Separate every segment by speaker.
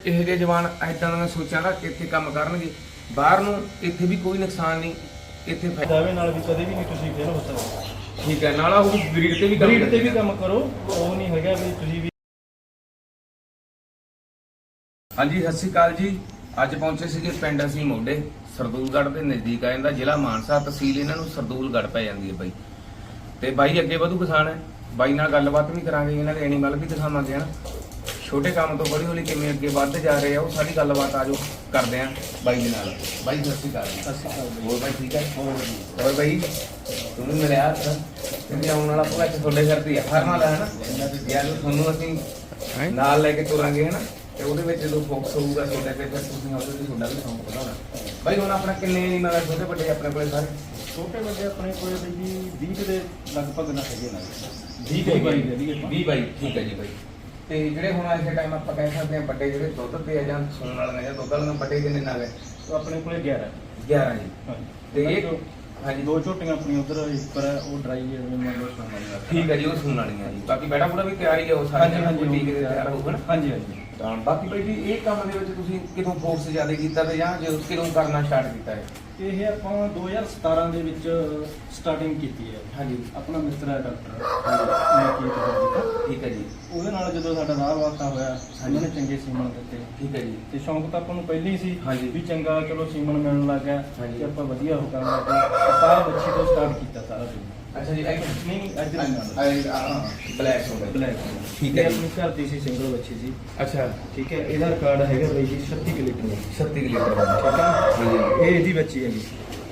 Speaker 1: ਇਹ ਜਿਹੇ ਜਵਾਨ ਐਦਾਂ ਦੀਆਂ ਸੋਚਾਂ ਰੱਖ ਕੇ ਇੱਥੇ ਕੰਮ ਕਰਨਗੇ। ਬਾਹਰ ਨੂੰ ਇੱਥੇ ਵੀ ਕੋਈ ਨੁਕਸਾਨ ਨਹੀਂ ਇੱਥੇ ਫਾਇਦਾ।
Speaker 2: ਦਾਅਵੇ ਨਾਲ ਵੀ ਕਦੇ ਵੀ ਨਹੀਂ ਤੁਸੀਂ ਫੇਲ ਹੋ ਸਕਦੇ।
Speaker 1: ਠੀਕ ਹੈ ਨਾਲ ਉਹ ਬਰੀਡ ਤੇ ਵੀ ਕੰਮ
Speaker 2: ਬਰੀਡ ਤੇ ਵੀ। ਕੰਮ ਕਰੋ ਉਹ ਨਹੀਂ ਹੈਗਾ ਵੀ ਤੁਸੀਂ ਵੀ
Speaker 1: ਹਾਂਜੀ ਸਤਿ ਸ਼੍ਰੀ ਅਕਾਲ ਜੀ। ਅੱਜ ਪਹੁੰਚੇ ਸੀਗੇ ਪਿੰਡ ਅਸੀਂ ਮੋਢੇ ਸਰਦੂਲਗੜ੍ਹ ਦੇ ਨਜ਼ਦੀਕ ਆ ਜਾਂਦਾ ਜ਼ਿਲ੍ਹਾ ਮਾਨਸਾ ਤਹਿਸੀਲ ਇਹਨਾਂ ਨੂੰ ਸਰਦੂਲਗੜ੍ਹ ਪੈ ਜਾਂਦੀ ਹੈ ਬਾਈ। ਤੇ ਬਾਈ ਅੱਗੇ ਵਧੂ ਕਿਸਾਨ ਹੈ। ਬਾਈ ਨਾਲ ਗੱਲਬਾਤ ਵੀ ਕਰਾਂਗੇ ਇਹਨਾਂ ਦੇ ਐਨੀਮਲ ਵੀ ਦਿਖਾਵਾਂਗੇ ਹਨਾ। ਛੋਟੇ ਕੰਮ ਤੋਂ ਹੌਲੀ ਹੌਲੀ ਕਿਵੇਂ ਅੱਗੇ ਵੱਧਦੇ ਜਾ ਰਹੇ ਆ ਉਹ ਸਾਰੀ ਗੱਲਬਾਤ ਆਜੋ ਕਰਦੇ ਆ ਬਾਈ ਦੇ ਨਾਲ। ਬਾਈ ਸਤਿ ਸ਼੍ਰੀ ਅਕਾਲ
Speaker 2: ਸਤਿ ਸ਼੍ਰੀ ਅਕਾਲ
Speaker 1: ਹੋਰ ਬਾਈ ਠੀਕ ਹੈ ਹੋਰ ਬਾਈ ਤੁਹਾਨੂੰ ਮਿਲਿਆ ਤੇ ਆਉਣ ਵਾਲਾ ਭਲਾ ਚ ਤੁਹਾਡੇ ਘਰ ਦੀ ਹਰ ਨਾਲ ਹੈ ਨਾ? ਯਾਰ ਤੁਹਾਨੂੰ ਅਸੀਂ ਨਾਲ ਲੈ ਕੇ ਤੁਰਾਂਗੇ ਹੈ ਨਾ? ਤੇ ਉਹਦੇ ਵਿੱਚ ਜਦੋਂ ਫੋਕਸ ਹੋਊਗਾ ਤੁਹਾਡੇ ਤੇ ਫਿਰ ਤੁਸੀਂ ਉਹਦੇ ਤੇ ਤੁਹਾਡਾ ਵੀ ਸੌਂਕ ਬਣਾਉਣਾ। ਬਾਈ ਹੁਣ ਆਪਣਾ ਕਿੰਨੇ ਨਹੀਂ ਮਗਰ ਛੋਟੇ ਵੱਡੇ ਆਪਣੇ ਕੋਲੇ ਸਾਰੇ?
Speaker 2: ਛੋਟੇ ਵੱਡੇ ਆਪਣੇ ਕੋਲ ਬਈ ਜੀ 20 ਦੇ ਲਗਭਗ ਨਾ ਹੈਗੇ ਨਾ।
Speaker 1: 20
Speaker 2: ਵੀਹ ਬਾਈ ਦੇ ਦੀਏ ਆਪਾਂ।
Speaker 1: 20 ਬਾਈ ਠੀਕ ਹੈ ਜੀ ਬਾਈ। ਤੇ ਜਿਹੜੇ ਹੁਣ ਅੱਜ ਦੇ ਟਾਈਮ ਆਪਾਂ ਕਹਿ ਸਕਦੇ ਹਾਂ ਵੱਡੇ ਜਿਹੜੇ ਦੁੱਧ ਤੇ ਆ ਜਾਂ ਸੂਣ ਵਾਲੇ ਨੇ ਜਾਂ ਦੁੱਧ ਵਾਲੇ ਨੇ ਵੱਡੇ ਕਿੰਨੇ ਨਾਲ ਹੈ?
Speaker 2: ਉਹ ਆਪਣੇ ਕੋਲੇ 11
Speaker 1: 11 ਜੀ।
Speaker 2: ਹਾਂਜੀ।
Speaker 1: ਤੇ ਇਹ
Speaker 2: ਦੋ-
Speaker 1: ਹਾਂਜੀ।
Speaker 2: ਦੋ ਝੋਟੀਆਂ ਆਪਣੀ ਉਧਰ ਉੱਪਰ ਹੈ, ਉਹ ਡਰਾਈ ਹੈ ਜਿਵੇਂ ਮੰਨ ਲਓ ਸੁਣਨ ਵਾਲੀ
Speaker 1: ਠੀਕ ਹੈ ਜੀ ਉਹ ਸੂਣ ਵਾਲੀਆਂ ਜੀ। ਬਾਕੀ ਬੈਠਾ ਬੂੜਾ ਵੀ ਤਿਆਰ ਹੀ ਹੈ ਉਹ
Speaker 2: ਹਾਂਜੀ
Speaker 1: ਸਾਰੇ
Speaker 2: ਹਾਂਜੀ
Speaker 1: ਕੋਈ ਟੀਕੇ ਦੇ ਤਿਆਰ ਹੋਊਗਾ ਨਾ?
Speaker 2: ਹਾਂਜੀ ਹਾਂਜੀ।
Speaker 1: ਤਾਂ ਬਾਕੀ ਭਾਈ ਜੀ ਇਹ ਕੰਮ ਦੇ ਵਿੱਚ ਤੁਸੀਂ ਕਿਦੋਂ ਫੋਕਸ ਜ਼ਿਆਦਾ ਕੀਤਾ ਤੇ ਜਾਂ ਜਦੋਂ ਕਿਦੋਂ ਕਰਨਾ ਸਟਾਰਟ ਕੀਤਾ ਹੈ
Speaker 2: ਇਹ ਆਪਾਂ 2017 ਦੇ ਵਿੱਚ ਸਟਾਰਟਿੰਗ ਕੀਤੀ ਹੈ।
Speaker 1: ਹਾਂਜੀ।
Speaker 2: ਆਪਣਾ ਮਿੱਤਰ ਹੈ ਡਾਕਟਰ ਮੈਂ ਕੀ ਕਰਾਂ
Speaker 1: ਠੀਕ ਹੈ ਜੀ।
Speaker 2: ਉਹਦੇ ਨਾਲ ਜਦੋਂ ਸਾਡਾ ਰਾਹ ਵਾਸਤਾ ਹੋਇਆ ਉਹਨਾਂ ਨੇ ਚੰਗੇ ਸੀਮਨ ਦਿੱਤੇ।
Speaker 1: ਠੀਕ ਹੈ ਜੀ।
Speaker 2: ਤੇ ਸ਼ੌਂਕ ਤਾਂ ਆਪਾਂ ਨੂੰ ਪਹਿਲੀ ਸੀ
Speaker 1: ਹਾਂਜੀ।
Speaker 2: ਵੀ ਚੰਗਾ ਚਲੋ ਸੀਮਨ ਮਿਲਣ ਲੱਗ
Speaker 1: ਹਾਂਜੀ।
Speaker 2: ਤੇ ਆਪਾਂ ਵਧੀਆ ਹੋ ਕਰਨ ਲੱਗ ਗਏ ਆਪਾਂ ਬੱਚੀ ਤੋਂ ਸਟਾਰਟ ਕੀਤਾ ਸਾਰਾ ਕੁਝ
Speaker 1: ਅੱਛਾ ਜੀ ਇੱਕ
Speaker 2: ਨਹੀਂ ਅੱਜ ਨਹੀਂ ਨਾਲ
Speaker 1: ਬਲੈਕ ਹੋ। ਗਿਆ
Speaker 2: ਬਲੈਕ
Speaker 1: ਠੀਕ ਹੈ ਜੀ।
Speaker 2: ਆਪਣੀ ਘਰ ਦੀ ਸੀ ਸਿੰਗਲ ਬੱਚੀ ਸੀ
Speaker 1: ਅੱਛਾ।
Speaker 2: ਠੀਕ ਹੈ ਇਹਦਾ ਰਿਕਾਰਡ ਹੈਗਾ ਬਈ ਜੀ 36 ਕਿ ਲੀਟਰ ਦਾ।
Speaker 1: 36 ਲੀਟਰ ਦਾ।
Speaker 2: ਠੀਕ ਹੈ?
Speaker 1: ਹਾਂਜੀ
Speaker 2: ਇਹ ਇਹਦੀ ਬੱਚੀ ਹੈਗੀ।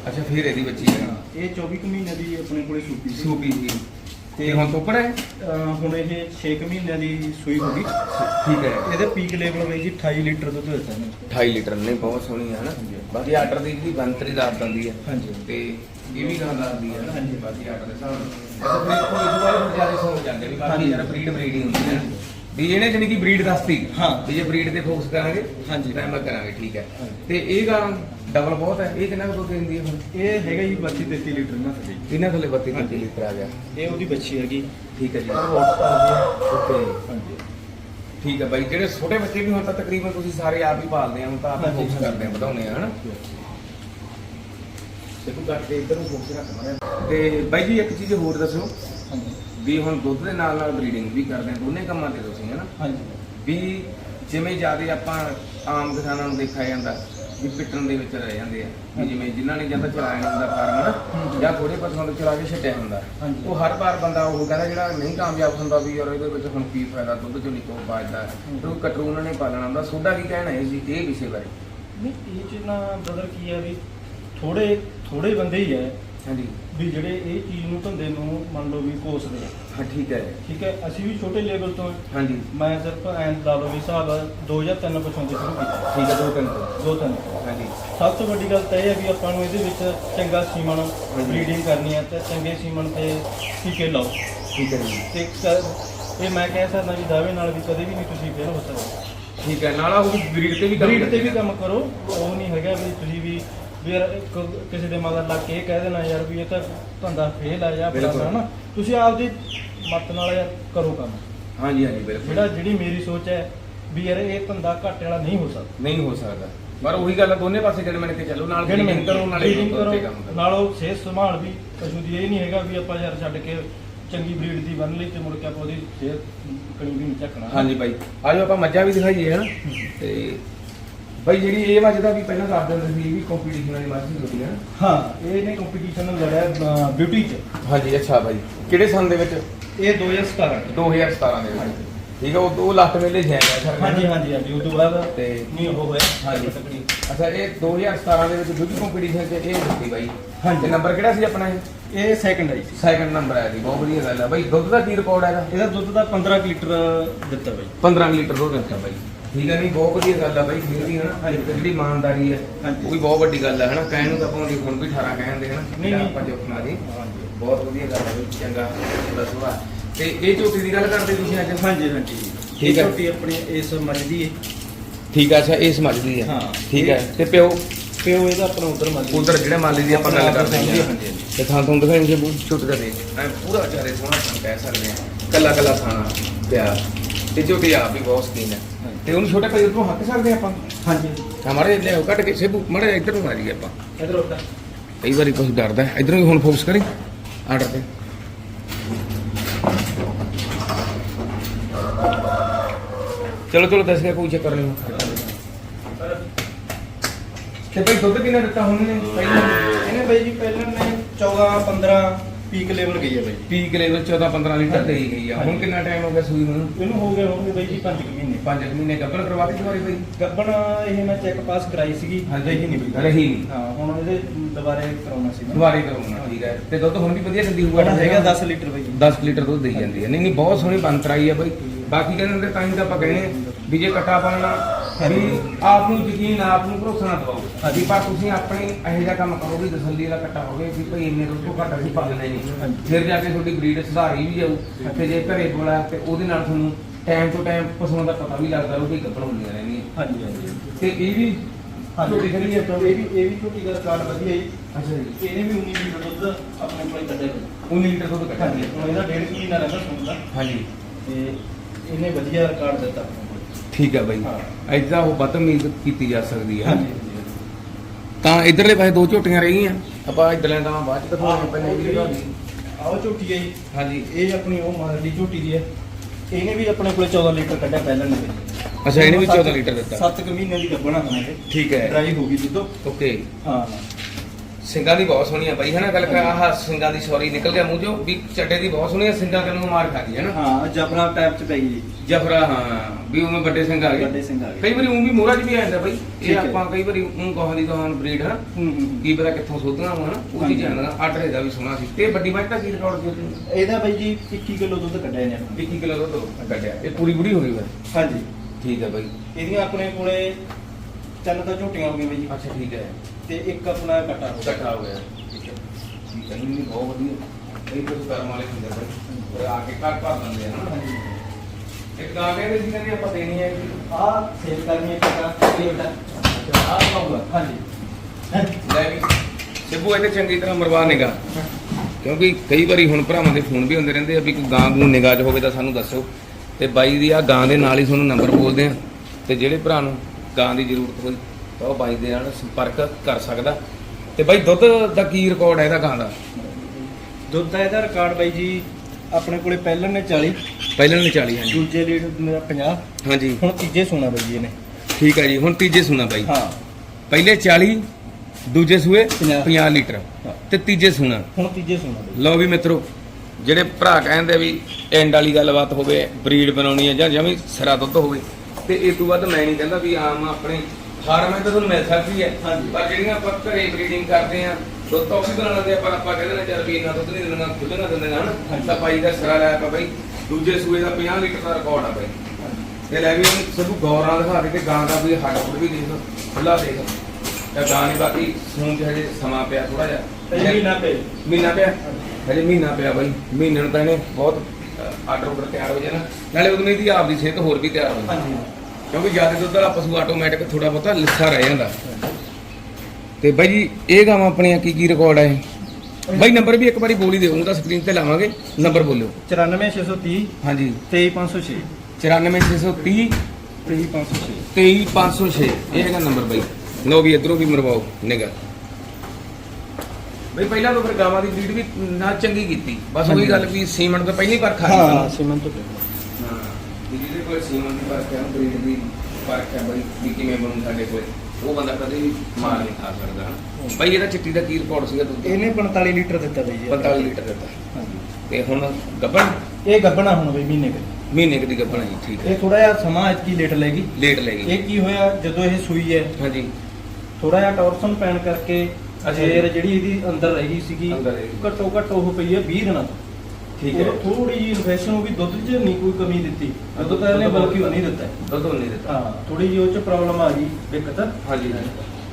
Speaker 1: ਅੱਛਾ ਫਿਰ ਇਹਦੀ ਬੱਚੀ ਹੈ
Speaker 2: ਇਹ 24 ਕੁ ਮਹੀਨੇ ਦੀ ਆਪਣੇ ਕੋਲੇ ਸੂਪੀ ਸੀ।
Speaker 1: ਸੂਪੀ ਜੀ ਤੇ ਹੁਣ ਸੁਪਰ ਹੈ?
Speaker 2: ਅਹ ਹੁਣ ਇਹ 6 ਕੁ ਮਹੀਨਿਆਂ ਦੀ ਸੂਈ ਹੋ ਗਈ।
Speaker 1: ਠੀਕ ਹੈ।
Speaker 2: ਇਹਦੇ ਪੀਕ ਲੈਵਲ ਬਈ ਜੀ 28 ਲੀਟਰ ਦੁੱਧ ਦਿੱਤਾ ਇਹਨੇ।
Speaker 1: 28 ਲੀਟਰ ਨੇ ਬਹੁਤ ਸੋਹਣੀ ਹੈ
Speaker 2: ਹਾਂਜੀ।
Speaker 1: ਬਾਕੀ ਆਰਡਰ ਦੀ ਜਿਹੜੀ ਬੰਤਰੀ ਦਾ ਦਿੰਦੀ ਹੈ
Speaker 2: ਹਾਂਜੀ।
Speaker 1: ਤੇ ਇਹ ਵੀ ਗੱਲ ਦੱਸਦੀ ਹੈ
Speaker 2: ਹਾਂਜੀ।
Speaker 1: ਬਾਕੀ ਆਰਡਰ ਦੇ ਹਿਸਾਬ ਨਾਲ। ਅੱਛਾ ਫਿਰ ਕੋਈ ਦੁਬਾਰਾ ਜ਼ਿਆਦਾ ਸੋਚ ਜਾਂਦੇ ਵੀ। ਬਾਕੀ
Speaker 2: ਹਾਂਜੀ।
Speaker 1: ਯਾਰ ਬਰੀਡ ਬਰੀਡ ਹੀ ਹੁੰਦੀ ਹੈ ਵੀ ਇਹਨੇ ਜਾਨੀ ਕਿ ਬਰੀਡ ਦੱਸਤੀ।
Speaker 2: ਹਾਂ।
Speaker 1: ਵੀ ਜੇ ਬਰੀਡ ਤੇ ਫੋਕਸ ਕਰਾਂਗੇ
Speaker 2: ਹਾਂਜੀ।
Speaker 1: ਤਾਂ ਮੈਂ ਕਰਾਂਗੇ ਠੀਕ ਹੈ। ਤੇ ਇਹ ਗਾਂ ਡਬਲ ਬਹੁਤ ਹੈ। ਇਹ ਕਿੰਨਾ ਕੁ ਦੁੱਧ ਦਿੰਦੀ ਹੈ ਹੁਣ?
Speaker 2: ਇਹ ਹੈਗਾ ਜੀ 32 33 ਲੀਟਰ ਨਾ ਥੱਲੇ।
Speaker 1: ਇਹਨਾਂ ਥੱਲੇ 32
Speaker 2: ਹਾਂਜੀ।
Speaker 1: ਲੀਟਰ ਆ ਗਿਆ।
Speaker 2: ਇਹ ਉਹਦੀ ਬੱਚੀ ਹੈਗੀ।
Speaker 1: ਠੀਕ ਹੈ ਜੀ।
Speaker 2: ਦੀ
Speaker 1: ਓਕੇ।
Speaker 2: ਹਾਂਜੀ।
Speaker 1: ਠੀਕ ਹੈ ਬਾਈ ਜਿਹੜੇ ਛੋਟੇ ਬੱਚੇ ਵੀ ਹੁਣ ਤਾਂ ਤਕਰੀਬਨ ਤੁਸੀਂ ਸਾਰੇ ਆਪ ਹੀ ਪਾਲਦੇ ਆ ਹੁਣ ਤਾਂ ਆਪ ਹੀ। ਫੋਕਸ ਕਰਦੇ ਆ ਵਧਾਉਣੇ ਆ ਹਨਾ? ਤੂੰ ਕੱਟ ਕੇ ਇੱਧਰ ਨੂੰ ਫੋਕਸ ਰੱਖ ਮਾਰਿਆ ਤੇ ਬਾਈ ਜੀ ਇੱਕ ਚੀਜ਼ ਹੋਰ ਦੱਸੋ।
Speaker 2: ਹਾਂਜੀ।
Speaker 1: ਵੀ ਹੁਣ ਦੁੱਧ ਦੇ ਨਾਲ ਨਾਲ ਬਰੀਡਿੰਗ ਵੀ ਕਰਦੇ ਆ ਦੋਨੇ ਕੰਮਾਂ ਤੇ
Speaker 2: ਹਾਂਜੀ।
Speaker 1: ਵੀ ਜਿਵੇਂ ਜ਼ਿਆਦਾ ਆਪਾਂ ਆਮ ਕਿਸਾਨਾਂ ਨੂੰ ਦੇਖਿਆ ਜਾਂਦਾ ਵੀ ਪਿੱਟਣ ਦੇ ਵਿੱਚ ਰਹਿ ਜਾਂਦੇ ਆ। ਵੀ ਜਿਵੇਂ ਜਿਨ੍ਹਾਂ ਨੇ ਜਾਂਦਾ ਚਲਾਇਆ ਹੁੰਦਾ ਫਾਰਮ
Speaker 2: ਹਮ।
Speaker 1: ਜਾਂ ਥੋੜੇ ਪਸ਼ੂਆਂ ਨੂੰ ਚਲਾ ਕੇ ਛੱਡਿਆ ਹੁੰਦਾ। ਉਹ ਹਰ ਵਾਰ ਬੰਦਾ ਉਹ ਕਹਿੰਦਾ ਜਿਹੜਾ ਨਹੀਂ ਕਾਮਯਾਬ ਹੁੰਦਾ ਵੀ ਯਾਰ ਇਹਦੇ ਵਿੱਚ ਹੁਣ ਕੀ ਫਾਇਦਾ ਦੁੱਧ ਚੋਂ ਕੋ ਬਾਜਦਾ। ਉਹ ਕਟਰੂ ਉਹਨਾਂ ਨੇ ਪਾਲਣਾ ਹੁੰਦਾ। ਸੋਡਾ ਕੀ ਕਹਿਣਾ ਹੈ ਜੀ ਇਹ ਵਿਸ਼ੇ ਬਾਰੇ?
Speaker 2: ਨਹੀਂ ਇਹ ਚ ਨਾ ਬਦਲ ਕੀ ਹੈ ਵੀ ਥੋੜੇ ਥੋੜੇ ਬੰਦੇ ਹੀ ਹੈ
Speaker 1: ਹਾਂਜੀ।
Speaker 2: ਵੀ ਜਿਹੜੇ ਇਹ ਚੀਜ਼ ਨੂੰ ਧੰਦੇ ਨੂੰ ਮੰਨ ਲਓ ਵੀ ਕੋਸਦੇ ਆ।
Speaker 1: ਹਾਂ ਠੀਕ ਹੈ।
Speaker 2: ਠੀਕ ਹੈ? ਅਸੀਂ ਵੀ ਛੋਟੇ ਲੈਵਲ ਤੋਂ ਹਾਂ।
Speaker 1: ਹਾਂਜੀ।
Speaker 2: ਮੈਂ ਸਿਰਫ ਐਂ ਲਾ ਲਓ ਵੀ ਹਿਸਾਬ 2003 ਪਛੋਂ ਦੇ ਸ਼ੁਰੂ ਕੀਤਾ।
Speaker 1: ਠੀਕ ਹੈ ਦੋ ਤਿੰਨ ਤੋਂ।
Speaker 2: ਦੋ ਤਿੰਨ
Speaker 1: ਹਾਂਜੀ।
Speaker 2: ਸਭ ਤੋਂ ਵੱਡੀ ਗੱਲ ਤਾਂ ਇਹ ਹੈ ਵੀ ਆਪਾਂ ਨੂੰ ਇਹਦੇ ਵਿੱਚ ਚੰਗਾ ਸੀਮਨ ਬਰੀਡਿੰਗ ਕਰਨੀ ਹੈ ਤੇ ਚੰਗੇ ਸੀਮਨ ਤੇ ਟੀਕੇ ਲਾਓ।
Speaker 1: ਠੀਕ ਹੈ ਜੀ।
Speaker 2: ਤੇ ਕ- ਇਹ ਮੈਂ ਕਹਿ ਸਕਦਾ ਵੀ ਦਾਅਵੇ ਨਾਲ ਵੀ ਕਦੇ ਵੀ ਨਹੀਂ ਤੁਸੀਂ ਫੇਲ ਹੋ ਸਕਦੇ।
Speaker 1: ਠੀਕ ਹੈ ਨਾਲ ਉਹ ਬਰੀਡ ਤੇ ਵੀ ਕੰਮ
Speaker 2: ਬਰੀਡ ਤੇ ਵੀ
Speaker 1: ਕਰਦੇ ਆ।
Speaker 2: ਕੰਮ ਕਰੋ। ਉਹ ਨਹੀਂ ਹੈਗਾ ਵੀ ਤੁਸੀਂ ਵੀ ਵੀ ਯਾਰ ਇੱਕ ਕਿਸੇ ਦੇ ਮਗਰ ਲੱਗ ਕੇ ਇਹ ਕਹਿ ਦੇਣਾ ਯਾਰ ਵੀ ਇਹ ਤਾਂ ਧੰਦਾ ਫੇਲ ਆ ਜਾਂ
Speaker 1: ਬਿਲਕੁਲ।
Speaker 2: ਫਲਾਣਾ ਨਾ ਤੁਸੀਂ ਆਪਦੀ ਮਤ ਨਾਲ ਯਾਰ ਕਰੋ ਕੰਮ।
Speaker 1: ਹਾਂਜੀ ਹਾਂਜੀ ਬਿਲਕੁਲ।
Speaker 2: ਜਿਹੜਾ ਜਿਹੜੀ ਮੇਰੀ ਸੋਚ ਹੈ ਵੀ ਯਾਰ ਇਹ ਧੰਦਾ ਘਾਟੇ ਵਾਲਾ ਨਹੀਂ ਹੋ ਸਕਦਾ।
Speaker 1: ਨਹੀਂ ਹੋ ਸਕਦਾ। ਪਰ ਉਹੀ ਗੱਲ ਆ ਦੋਨੇ ਪਾਸੇ ਗੱਲ ਮਿਲ ਕੇ ਚੱਲੋ ਨਾਲ
Speaker 2: ਫਿਰ
Speaker 1: ਬਰੀਡਿੰਗ ਕਰੋ ਨਾਲੇ
Speaker 2: breeding ਕਰੋ
Speaker 1: ਕੰਮ ਕਰੋ।
Speaker 2: ਨਾਲੋਂ ਸਿਹਤ ਸੰਭਾਲ ਵੀ ਪਸ਼ੂ ਦੀ ਇਹ ਨਹੀਂ ਹੈਗਾ ਵੀ ਆਪਾਂ ਯਾਰ ਛੱਡ ਕੇ ਚੰਗੀ ਬਰੀਡ ਦੀ ਬੰਨ ਲਈ ਤੇ ਮੁੜ ਕੇ ਆਪਾਂ ਉਹਦੀ ਸਿਹਤ ਕਣੀ ਵੀ ਨਹੀਂ ਚੱਕਣਾ।
Speaker 1: ਹਾਂਜੀ ਬਾਈ ਆਜੋ ਆਪਾਂ ਮੱਝਾਂ ਵੀ ਦਿਖਾਈਏ ਹਨਾ। ਤੇ ਬਾਈ ਜਿਹੜੀ ਇਹ ਦਾ ਵੀ ਪਹਿਲਾਂ ਦੱਸ ਦਿੰਦੇ ਸੀ ਇਹ ਵੀ ਕੰਪੀਟੀਸ਼ਨ ਵਾਲੀ ਮੱਝ ਹੁੰਦੀ ਹੈ
Speaker 2: ਹਾਂ। ਇਹ ਨੇ ਕੰਪੀਟੀਸ਼ਨ ਨੂੰ ਲੜਿਆ ਬਿਊਟੀ ਚ।
Speaker 1: ਹਾਂਜੀ ਅੱਛਾ ਬਾਈ। ਕਿਹੜੇ ਸਾਲ ਦੇ ਵਿੱਚ?
Speaker 2: ਇਹ 2017
Speaker 1: 2017 ਦੇ ਵਿੱਚ। ਠੀਕ ਹੈ ਉਹ ਉਹ ਲੱਖ ਮੇਲੇ ਆਇਆ ਸਰ
Speaker 2: ਹਾਂਜੀ ਹਾਂਜੀ ਹਾਂਜੀ ਉਸ ਤੋਂ ਬਾਅਦ
Speaker 1: ਤੇ
Speaker 2: ਨਹੀਂ ਉਹ ਹੋਇਆ।
Speaker 1: ਹਾਂਜੀ।
Speaker 2: ਤਕੜੀ
Speaker 1: ਅੱਛਾ ਇਹ 2017 ਦੇ ਵਿੱਚ ਦੂਜੀ ਕੰਪੀਟੀਸ਼ਨ 'ਚ ਇਹ ਦਿੱਤੀ ਬਾਈ।
Speaker 2: ਹਾਂਜੀ।
Speaker 1: ਤੇ ਨੰਬਰ ਕਿਹੜਾ ਸੀ ਆਪਣਾ ਇਹ?
Speaker 2: ਇਹ ਸੈਕੰਡ ਆਈ ਸੀ।
Speaker 1: ਸੈਕੰਡ ਨੰਬਰ ਆਇਆ ਸੀ ਬਹੁਤ ਵਧੀਆ ਗੱਲ ਹੈ ਬਾਈ ਦੁੱਧ ਦਾ ਕੀ ਰਿਕਾਰਡ ਹੈਗਾ
Speaker 2: ਇਹਦਾ? ਦੁੱਧ ਦਾ 15 ਕੁ ਲੀਟਰ ਦਿੱਤਾ ਬਾਈ।
Speaker 1: 15 ਲੀਟਰ ਦੁੱਧ ਦਿੱਤਾ ਬਾਈ। ਠੀਕ ਹੈ ਨਹੀਂ ਬਹੁਤ ਵਧੀਆ ਗੱਲ ਆ ਬਾਈ ਫਿਰ ਵੀ ਹਨਾ ਜਿਹੜੀ ਇਮਾਨਦਾਰੀ ਹੈ। ਉਹ ਵੀ ਬਹੁਤ ਵੱਡੀ ਗੱਲ ਹੈ ਹਨਾ। ਕਹਿਣ ਨੂੰ ਤਾਂ ਆਪਾਂ ਹੁਣ ਵੀ 18 ਕਹਿੰਦੇ ਹਨਾ
Speaker 2: ਨਹੀਂ।
Speaker 1: ਆਪਾਂ ਜੀ
Speaker 2: ਹਾਂਜੀ।
Speaker 1: ਬਹੁਤ ਵਧੀਆ ਗੱਲ ਹੈ ਚੰਗਾ ਦਾ ਸੁਭਾਅ। ਤੇ ਇਹ ਝੋਟੀ ਦੀ ਗੱਲ ਕਰਦੇ ਤੁਸੀਂ ਅੱਜ?
Speaker 2: ਹਾਂਜੀ ਹਾਂਜੀ।
Speaker 1: ਠੀਕ ਹੈ।
Speaker 2: ਝੋਟੀ ਆਪਣੀ ਇਸ ਮੱਝ ਦੀ ਹੈ।
Speaker 1: ਠੀਕ ਹੈ ਅੱਛਾ ਇਹ ਸਮਝਦੀ ਹੈ
Speaker 2: ਹਾਂ।
Speaker 1: ਠੀਕ ਹੈ ਤੇ ਪਿਓ?
Speaker 2: ਪਿਓ ਇਹਦਾ ਆਪਣਾ ਉਧਰ ਮੱਝ
Speaker 1: ਉਧਰ ਜਿਹੜੇ ਮਾਲੀ ਦੀ ਆਪਾਂ ਗੱਲ ਕਰਦੇ ਹਾਂ। ਤੇ ਥਾਂ ਦਿਖਾਏਂਗੇ ਬਹੁਤ ਛੋਟੇ ਦਾ ਐ ਪੂਰਾ ਚਾਰੇ ਸੋਹਣਾ ਕਹਿ ਸਕਦੇ ਆ ਕੱਲਾ ਕੱਲਾ ਥਾਣਾ ਪਿਆ। ਤੇ ਝੋਟੀ ਆਪ ਵੀ ਬਹੁਤ ਸਕੀਨ ਹੈ। ਤੇ ਉਹਨੂੰ ਛੋਟੇ ਭਾਈ ਤੋਂ ਹੱਕ ਸਕਦੇ ਆਪਾਂ?
Speaker 2: ਹਾਂਜੀ।
Speaker 1: ਹਮਾਰੇ ਲੈ ਉਹ ਕੱਢ ਕੇ ਸੇਬੂ ਮੜੇ ਇੱਧਰ ਨੂੰ ਆ ਜਾਈਏ ਆਪਾਂ।
Speaker 2: ਇਧਰ ਉੱਤਾ
Speaker 1: ਕਈ ਵਾਰੀ ਕੁਝ ਡਰਦਾ ਹੈ। ਇੱਧਰੋਂ ਵੀ ਹੁਣ ਫੋਕਸ ਕਰੀ। ਆਰਡਰ ਤੇ ਚਲੋ ਚਲੋ ਦੱਸ ਗਿਆ ਕੋਈ ਚੱਕਰ ਨਹੀਂ। ਤੇ ਭਾਈ ਦੁੱਧ ਕਿੰਨਾ ਦਿੱਤਾ ਹੁਣ ਨੇ ਪਹਿਲਾਂ
Speaker 2: ਇਹਨੇ ਬਾਈ ਜੀ ਪਹਿਲਾਂ ਨੇ 14 15 ਪੀਕ ਲੈਵਲ ਗਈ ਹੈ ਬਾਈ
Speaker 1: ਪੀਕ ਲੈਵਲ 14 15 ਲੀਟਰ ਹੀ ਗਈ ਆ। ਹੁਣ ਕਿੰਨਾ ਟਾਈਮ ਹੋ ਗਿਆ ਸੂਈ ਨੂੰ?
Speaker 2: ਇਹਨੂੰ ਹੋ ਗਏ ਹੋਣਗੇ ਬਾਈ ਜੀ 5 ਮਹੀਨੇ।
Speaker 1: 5 ਮਹੀਨੇ ਗੱਭਣ ਕਰਵਾਤੀ ਤੁਹਾਡੀ ਭਾਈ
Speaker 2: ਗੱਬਣ ਇਹ ਮੈਂ ਚੈੱਕ ਪਾਸ ਕਰਾਈ ਸੀਗੀ। ਰਹੀ ਨਹੀਂ ਬਈ।
Speaker 1: ਰਹੀ ਨਹੀਂ।
Speaker 2: ਹਾਂ ਹੁਣ ਇਹਦੇ ਦੁਬਾਰੇ ਕਰਾਉਣਾ ਸੀ।
Speaker 1: ਦੁਬਾਰੇ ਕਰਾਉਣਾ ਠੀਕ ਹੈ। ਤੇ ਦੁੱਧ ਹੁਣ ਵੀ ਵਧੀਆ ਦਿੰਦੀ ਹੋਊਗਾ?
Speaker 2: ਹੈਗਾ 10 ਲੀਟਰ ਬਾਈ ਜੀ।
Speaker 1: 10 ਲੀਟਰ ਦੁੱਧ ਦੇਈ ਜਾਂਦੀ ਹੈ। ਨਹੀਂ ਨਹੀਂ ਬਹੁਤ ਸੋਹਣੀ ਬੰਤਰ ਆਈ ਹੈ ਬਾਈ। ਬਾਕੀ ਕਹਿੰਦੇ ਹੁੰਦੇ ਤਾਂ ਹੀ ਤਾਂ ਆਪਾਂ ਕਹਿੰਦੇ ਹਾਂ ਵੀ ਜੇ ਕੱਟਾ ਪਾਲਣਾ ਵੀ ਆਪ ਨੂੰ ਯਕੀਨ ਆਪ ਨੂੰ ਭਰੋਸਾ ਨਾ ਦਵਾਓ। ਵੀ ਪਰ ਤੁਸੀਂ ਆਪਣੇ ਇਹੋ ਜਿਹਾ ਕੰਮ ਕਰੋ ਵੀ ਤਸੱਲੀ ਵਾਲਾ ਕੱਟਾ ਹੋਵੇ ਵੀ ਭਈ ਇੰਨੇ ਦੁੱਧ ਤੋਂ ਘੱਟ ਅਸੀਂ ਪਾਲਣਾ ਹੀ ਨਹੀਂ। ਫਿਰ ਜਾ ਕੇ ਤੁਹਾਡੀ ਬਰੀਡ ਸੁਧਾਰੀ ਵੀ ਜਾਊ ਤੇ ਜੇ ਘਰੇ ਬੋਲਾ ਤੇ ਉਹਦੇ ਨਾਲ ਤੁਹਾਨੂੰ ਟਾਈਮ ਤੋਂ ਟਾਈਮ ਪਸ਼ੂਆਂ ਦਾ ਪਤਾ ਵੀ ਲੱਗਦਾ ਰਹੂ ਵੀ ਗੱਭਣ ਹੁੰਦੀਆਂ ਰਹਿੰਦੀਆਂ।
Speaker 2: ਹਾਂਜੀ ਹਾਂਜੀ।
Speaker 1: ਤੇ ਇਹ ਵੀ ਝੋਟੀ ਖੜੀ ਹੈ
Speaker 2: ਇਹ ਵੀ ਇਹ ਵੀ ਝੋਟੀ ਦਾ ਰਿਕਾਰਡ ਵਧੀਆ ਜੀ।
Speaker 1: ਅੱਛਾ ਜੀ।
Speaker 2: ਇਹਨੇ ਵੀ 19 ਲੀਟਰ ਦੁੱਧ ਆਪਣੇ ਕੋਲ ਕੱਢਿਆ ਬਾਈ
Speaker 1: 19 ਲੀਟਰ ਦੁੱਧ
Speaker 2: ਹਾਂਜੀ। ਹੁਣ ਇਹਦਾ ਡੇਢ ਮਹੀਨਾ ਰਹਿੰਦਾ ਸੂਣ ਦਾ।
Speaker 1: ਹਾਂਜੀ।
Speaker 2: ਤੇ ਇਹਨੇ ਵਧੀਆ ਰਿਕਾਰਡ ਦਿੱਤਾ। ਕੋਲ
Speaker 1: ਠੀਕ ਹੈ ਬਾਈ। ਐਦਾਂ ਉਹ ਉਮੀਦ ਕੀਤੀ ਜਾ ਸਕਦੀ ਹੈ। ਤਾਂ ਇਧਰਲੇ ਪਾਸੇ ਦੋ ਝੋਟੀਆਂ ਰਹਿ ਗਈਆਂ। ਆਪਾਂ ਇਧਰਲੇ ਤਾਂ ਬਾਅਦ ਚ ਦਿਖਾਉਣੇ ਪਹਿਲਾਂ ਇਹ ਦਿਖਾ ਦਈਏ।
Speaker 2: ਆਓ ਝੋਟੀ ਹੈ ਜੀ।
Speaker 1: ਹਾਂਜੀ।
Speaker 2: ਇਹ ਆਪਣੀ ਉਹ ਦੀ ਝੋਟੀ ਦੀ ਹੈ। ਇਹਨੇ ਵੀ ਆਪਣੇ ਕੋਲੇ 14 ਲੀਟਰ ਕੱਢਿਆ ਪਹਿਲਾਂ ਨੇ।
Speaker 1: ਅੱਛਾ ਇਹਨੇ ਵੀ 14 ਲੀਟਰ ਦਿੱਤਾ।
Speaker 2: 7 ਕੁ ਮਹੀਨੇ ਦੀ ਗੱਭਣਾ ਹੋਣਾ ਇਹ
Speaker 1: ਠੀਕ ਹੈ।
Speaker 2: ਡਰਾਈ ਹੋ ਗਈ ਦੁੱਧ
Speaker 1: ਓਕੇ।
Speaker 2: ਹਾਂ।
Speaker 1: ਸਿੰਗਾਂ ਦੀ ਬਹੁਤ ਸੋਹਣੀ ਆ ਬਾਈ ਹਨਾ? ਗੱਲ ਕਰ ਆਹ ਸਿੰਗਾਂ ਦੀ ਸੌਰੀ ਨਿਕਲ ਗਿਆ ਮੂੰਹ ਚੋਂ ਵੀ ਚੱਡੇ ਦੀ ਬਹੁਤ ਸੋਹਣੀ ਆ ਸਿੰਗਾਂ ਤੈਨੂੰ ਮਾਰ ਖਾ ਗਈ ਹੈ ਨਾ
Speaker 2: ਹਾਂ ਜਬਰਾ ਟਾਈਪ ਚ ਪੈ ਗਈ ਜੀ।
Speaker 1: ਜਫਰਾ ਹਾਂ ਵੀ ਉਹਨੂੰ ਵੱਡੇ ਸਿੰਘ ਆ
Speaker 2: ਵੱਡੇ
Speaker 1: ਗਏ
Speaker 2: ਸਿੰਘ ਆ ਗਏ।
Speaker 1: ਕਈ ਵਾਰੀ ਉਹ ਵੀ ਮੋਹਰਾ ਚ ਵੀ ਆ ਜਾਂਦਾ ਬਾਈ
Speaker 2: ਠੀਕ
Speaker 1: ਇਹ
Speaker 2: ਹੈ।
Speaker 1: ਆਪਾਂ ਕਈ ਵਾਰੀ ਉਹ ਕਹਾਂ ਦੀ ਕਹਾਂ ਬਰੀਡ ਹਨਾ?
Speaker 2: ਹੂੰ ਹੂੰ
Speaker 1: ਕੀ ਪਤਾ ਕਿੱਥੋਂ ਸੋਧਣਾ ਹੋਣਾ ਉਹ ਚੀਜ਼
Speaker 2: ਹਾਂਜੀ।
Speaker 1: ਜਾਣਦਾ ਆਟਰੇ ਦਾ ਵੀ ਸੋਹਣਾ ਸੀ। ਤੇ ਵੱਡੀ ਮੱਝ ਦਾ ਕੀ ਰਿਕਾਰਡ ਉਹਦੇ
Speaker 2: ਇਹਦਾ ਬਾਈ ਜੀ 21 ਕਿਲੋ ਦੁੱਧ ਕੱਢਿਆ ਇਹਨੇ ਆਪਣਾ।
Speaker 1: 21 ਕਿਲੋ ਦੁੱਧ ਕੱਢਿਆ। ਇਹ ਪੂਰੀ ਬੁੜੀ ਹੋ ਗਈ
Speaker 2: ਹਾਂਜੀ।
Speaker 1: ਠੀਕ ਹੈ ਬਾਈ।
Speaker 2: ਇਹਦੀਆਂ ਆਪਣੇ ਕੋਲੇ ਤਿੰਨ ਤਾਂ ਝੋਟੀਆਂ ਹੋ ਗਈਆਂ ਬਾਈ ਜੀ।
Speaker 1: ਅੱਛਾ ਠੀਕ ਹੈ।
Speaker 2: ਤੇ ਇੱਕ ਆਪਣਾ ਕੱਟਾ ਹੋ ਗਿਆ।
Speaker 1: ਇਕੱਠਾ ਹੋ ਗਿਆ। ਠੀਕ ਹੈ। ਠੀਕ ਹੈ ਨਹੀਂ ਬਹੁਤ ਵਧੀਆ। ਇਹ ਕੁਝ ਕਰਮ ਵਾਲੇ ਹੁੰਦੇ ਉਹ ਆ ਕੇ ਘਰ ਭਰ ਦਿੰਦੇ ਆ ਨਾ। ਇੱਕ ਗਾਂ ਕਹਿੰਦੇ ਸੀ ਕਹਿੰਦੇ ਆਪਾਂ ਦੇਣੀ ਹੈ
Speaker 2: ਆਹ ਸੇਲ ਕਰਨੀ ਹੈ ਕੱਟਾ ਇਹ ਬੇਟਾ। ਆਹ ਪਾਊਗਾ ਹਾਂਜੀ।
Speaker 1: ਲੈ ਵੀ। ਸਿੱਬੂ ਇਹਦੇ ਚੰਗੀ ਤਰ੍ਹਾਂ ਮਰਵਾ ਨਿਗਾ ਕਿਉਂਕਿ ਕਈ ਵਾਰੀ ਹੁਣ ਭਰਾਵਾਂ ਦੇ ਫੋਨ ਵੀ ਹੁੰਦੇ ਰਹਿੰਦੇ ਆ ਵੀ ਕੋਈ ਗਾਂ ਗੂੰ ਨਿਗਾਹ 'ਚ ਹੋਵੇ ਤਾਂ ਸਾਨੂੰ ਦੱਸੋ। ਤੇ ਬਾਈ ਦੀ ਆ ਗਾਂ ਦੇ ਨਾਲ ਹੀ ਤੁਹਾਨੂੰ ਨੰਬਰ ਬੋਲਦੇ ਆ। ਤੇ ਜਿਹੜੇ ਭਰਾ ਨੂੰ ਗਾਂ ਦੀ ਜ਼ਰੂਰਤ ਹੋਈ ਤਾਂ ਉਹ ਬਾਈ ਦੇ ਨਾਲ ਸੰਪਰਕ ਕਰ ਸਕਦਾ। ਤੇ ਬਾਈ ਦੁੱਧ ਦਾ ਕੀ ਰਿਕਾਰਡ ਹੈ ਇਹਦਾ ਗਾਂ ਦਾ?
Speaker 2: ਦੁੱਧ ਦਾ ਇਹਦਾ ਰਿਕਾਰਡ ਬਾਈ ਜੀ ਆਪਣੇ ਕੋਲੇ ਪਹਿਲਾਂ ਨੇ 40
Speaker 1: ਪਹਿਲਾਂ ਨੇ 40 ਹਾਂਜੀ।
Speaker 2: ਦੂਜੇ ਲੀਟਰ ਮੇਰਾ 50
Speaker 1: ਹਾਂਜੀ।
Speaker 2: ਹੁਣ ਤੀਜੇ ਸੋਨਾ ਬਾਈ ਜੀ ਇਹਨੇ।
Speaker 1: ਠੀਕ ਹੈ ਜੀ ਹੁਣ ਤੀਜੇ ਸੁਣਾ ਬਾਈ।
Speaker 2: ਹਾਂ।
Speaker 1: ਪਹਿਲੇ 40 ਦੂਜੇ ਸੂਏ
Speaker 2: ਪੰਜਾਹ।
Speaker 1: 50 ਲੀਟਰ। ਤੇ ਤੀਜੇ ਸੁਣਾ।
Speaker 2: ਹੁਣ ਤੀਜੇ ਸੋਨਾ ਬਾਈ।
Speaker 1: ਲਓ ਵੀ ਮਿੱਤਰੋ ਜਿਹੜੇ ਭਰਾ ਕਹਿੰਦੇ ਵੀ ਐਂਡ ਵਾਲੀ ਗੱਲਬਾਤ ਹੋਵੇ ਬਰੀਡ ਬਣਾਉਣੀ ਹੈ ਜਾਂ ਜਮੀ ਸਿਰਾ ਦੁੱਧ ਹੋਵੇ ਤੇ ਇਹ ਤੋਂ ਵੱਧ ਮੈਂ ਨਹੀਂ ਕਹਿੰਦਾ ਵੀ ਆਮ ਆਪਣੇ ਫਾਰਮ ਹੈ ਤਾਂ ਤੁਹਾਨੂੰ ਮਿਲ ਸਕਦੀ ਹੈ।
Speaker 2: ਹਾਂਜੀ।
Speaker 1: ਪਰ ਜਿਹੜੀਆਂ ਆਪਾਂ ਘਰੇ ਬਰੀਡਿੰਗ ਕਰਦੇ ਆ ਦੁੱਧ ਤਾਂ ਉਸੇ ਤਰ੍ਹਾਂ ਲੈਂਦੇ ਆ ਪਰ ਆਪਾਂ ਕਹਿੰਦੇ ਨੇ ਚੱਲ ਵੀ ਇੰਨਾ ਦੁੱਧ ਨਹੀਂ ਦਿੰਦਾ ਖੁੱਲੇ ਨਾ ਦਿੰਦੇ ਹਨ।
Speaker 2: ਹਾਂਜੀ।
Speaker 1: ਤਾਂ ਬਾਈ ਦਾ ਸਿਰਾ ਲਾਇਆ ਪਾ ਬਾਈ ਦੂਜੇ ਸੂਏ ਦਾ 50 ਲੀਟਰ ਦਾ ਰਿਕਾਰਡ ਆ ਬਾਈ। ਤੇ ਲੈ ਵੀ ਉਹਨੂੰ ਸਭ ਗੌਰਾਂ ਦਿਖਾ ਦੇ ਕਿ ਗਾਂ ਦਾ ਵੀ ਹੱਡ ਹੁੱਡ ਵੀ ਦੇਖ ਖੁੱਲਾ ਦੇਖ। ਤੇ ਗਾਂ ਦੀ ਬਾਕੀ ਸੂਣ ਚ ਹਜੇ ਸਮਾਂ ਪਿਆ ਥੋੜਾ ਜਿਹਾ।
Speaker 2: ਇਹ ਮਹੀਨਾ ਪੇ
Speaker 1: ਮਹੀਨਾ ਪਿਆ? ਹਜੇ। ਮਹੀਨਾ ਪਿਆ ਬਾਈ। ਮਹੀਨੇ ਨੂੰ ਤਾਂ ਇਹਨੇ ਬਹੁਤ ਆਰਡਰ ਉਡਰ ਤਿਆਰ ਹੋ ਜਾਣਾ। ਨਾਲੇ ਉਦੋਂ ਇਹਦੀ ਆਪਦੀ ਸਿਹਤ ਹੋਰ ਵੀ ਤਿਆਰ ਹੋ ਜਾਣੀ।
Speaker 2: ਹਾਂਜੀ।
Speaker 1: ਕਿਉਂਕਿ ਜ਼ਿਆਦਾ ਦੁੱਧ ਵਾਲਾ ਪਸ਼ੂ ਆਟੋਮੈਟਿਕ ਥੋੜਾ ਬਹੁਤਾ ਲਿੱਸਾ ਰਹਿ ਜਾਂਦਾ। ਤੇ ਬਾਈ ਜੀ ਇਹ ਗਾਵਾਂ ਆਪਣੀਆਂ ਕੀ ਕੀ ਰਿਕਾਰਡ ਹੈ ਬਾਈ ਨੰਬਰ ਵੀ ਇੱਕ ਵਾਰੀ ਬੋਲ ਦਿਓ ਸਕਰੀਨ ਤੇ ਲਾਵਾਂਗੇ ਨੰਬਰ ਬੋਲਿਓ।
Speaker 2: 94630
Speaker 1: ਹਾਂਜੀ।
Speaker 2: 23506
Speaker 1: 94630
Speaker 2: 23506
Speaker 1: 23506 ਇਹ ਹੈਗਾ ਨੰਬਰ ਬਾਈ। ਲਓ ਵੀ ਇਧਰੋਂ ਵੀ ਮਰਵਾਓ ਨਿਗਾ ਬਈ ਪਹਿਲਾਂ ਤਾਂ ਫਿਰ ਗਾਵਾਂ ਦੀ ਬਰੀਡ ਵੀ ਨਾ ਚੰਗੀ ਕੀਤੀ। ਬਸ ਉਹੀ। ਗੱਲ ਵੀ ਸੀਮੈਂਟ ਤੋਂ ਪਹਿਲੀ ਵਾਰ ਖਾ
Speaker 2: ਹਾਂ ਸਿਮਨ ਤੋਂ
Speaker 1: ਹਾਂ। ਵੀ ਜਿਹਦੇ ਕੋਲ ਸੀਮੈਂਟ ਦੀ ਫ਼ਰਕ ਹੈ ਬਰੀਡ ਦੀ ਫ਼ਰਕ ਹੈ ਬਈ ਵੀ ਕਿਵੇਂ ਬਣੂ ਸਾਡੇ ਕੋਲ ਉਹ ਬੰਦਾ ਕਦੇ ਵੀ ਮਾਰ ਨਹੀਂ ਖਾ ਸਕਦਾ ਹਨਾ। ਬਈ ਇਹਦਾ ਚਿੱਟੀ ਦਾ ਕੀ ਰਿਕਾਰਡ ਸੀਗਾ ਦੁੱਧ
Speaker 2: ਇਹਨੇ 45 ਲੀਟਰ ਦਿੱਤਾ ਬਾਈ ਜੀ।
Speaker 1: 45 ਲੀਟਰ ਦਿੱਤਾ।
Speaker 2: ਹਾਂਜੀ।
Speaker 1: ਤੇ ਹੁਣ ਗੱਬਣ?
Speaker 2: ਇਹ ਗੱਬਣਾ ਹੁਣ ਬਈ ਮਹੀਨੇ ਕੁ
Speaker 1: ਮਹੀਨੇ ਕੁ ਦੀ ਗੱਬਣ ਹੈ ਜੀ ਠੀਕ
Speaker 2: ਇਹ
Speaker 1: ਹੈ
Speaker 2: ਥੋੜਾ ਜਿਹਾ ਸਮਾਂ ਇਤਕੀ ਲੇਟ ਲੈਗੀ
Speaker 1: ਲੇਟ ਲੈ ਗਈ।
Speaker 2: ਇਹ ਕੀ ਹੋਇਆ ਜਦੋਂ ਇਹ ਸੂਈ ਹੈ?
Speaker 1: ਹਾਂਜੀ।
Speaker 2: ਥੋੜਾ ਜਿਹਾ ਟੌਰਸਨ ਪੈਣ ਕਰਕੇ
Speaker 1: ਅੱਛਾ ਜੀ।
Speaker 2: ਜੇਰ ਜਿਹੜੀ ਇਹਦੀ ਅੰਦਰ ਰਹਿ ਗਈ ਸੀਗੀ
Speaker 1: ਅੰਦਰ ਰਹਿ ਗਈ।
Speaker 2: ਘੱਟੋ ਘੱਟ ਉਹ ਪਈ ਹੈ 20 ਦਿਨਾਂ ਤੋਂ।
Speaker 1: ਠੀਕ ਹੈ।
Speaker 2: ਥੋੜੀ ਜਿਹੀ ਇਨਫੈਕਸ਼ਨ ਹੋ ਗਈ ਦੁੱਧ 'ਚ ਨਹੀਂ ਕੋਈ ਕਮੀ ਦਿੱਤੀ। ਦੁੱਧ ਤਾਂ ਇਹਨੇ ਬਲਕਿ ਉਹ ਨਹੀਂ ਦਿੱਤਾ।
Speaker 1: ਦੁੱਧ ਉਹ ਨਹੀਂ ਦਿੱਤਾ।
Speaker 2: ਹਾਂ ਥੋੜੀ ਜਿਹੀ ਉਹ 'ਚ ਪ੍ਰੋਬਲਮ ਆ ਗਈ ਦਿੱਕਤ।
Speaker 1: ਹਾਂਜੀ